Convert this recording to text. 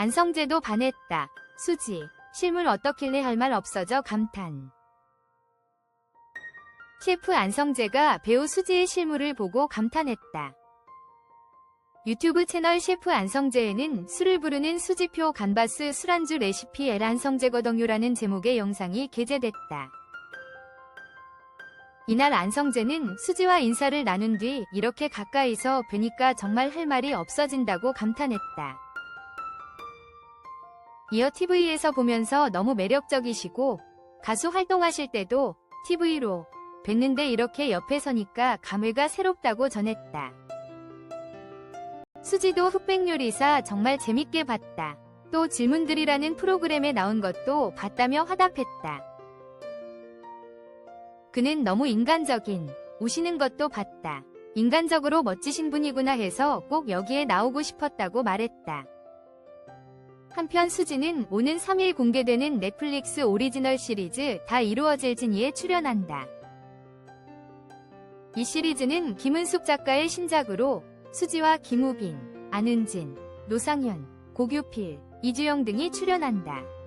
안성재도 반했다. 수지, 실물 어떻길래 할 말 없어져 감탄. 셰프 안성재가 배우 수지의 실물을 보고 감탄했다. 유튜브 채널 셰프 안성재에는 술을 부르는 수지표 간바스 술안주 레시피 엘 안성재 거덩요라는 제목의 영상이 게재됐다. 이날 안성재는 수지와 인사를 나눈 뒤 이렇게 가까이서 뵈니까 정말 할 말이 없어진다고 감탄했다. 이어 TV에서 보면서 너무 매력적이시고 가수 활동하실 때도 TV로 뵀는데 이렇게 옆에 서니까 감회가 새롭다고 전했다. 수지도 흑백 요리사 정말 재밌게 봤다. 또 질문들이라는 프로그램에 나온 것도 봤다며 화답했다. 그는 너무 인간적인, 우시는 것도 봤다. 인간적으로 멋지신 분이구나 해서 꼭 여기에 나오고 싶었다고 말했다. 한편 수지는 오는 3일 공개되는 넷플릭스 오리지널 시리즈 다 이루어질 진이에 출연한다. 이 시리즈는 김은숙 작가의 신작으로 수지와 김우빈, 안은진, 노상현, 고규필, 이주영 등이 출연한다.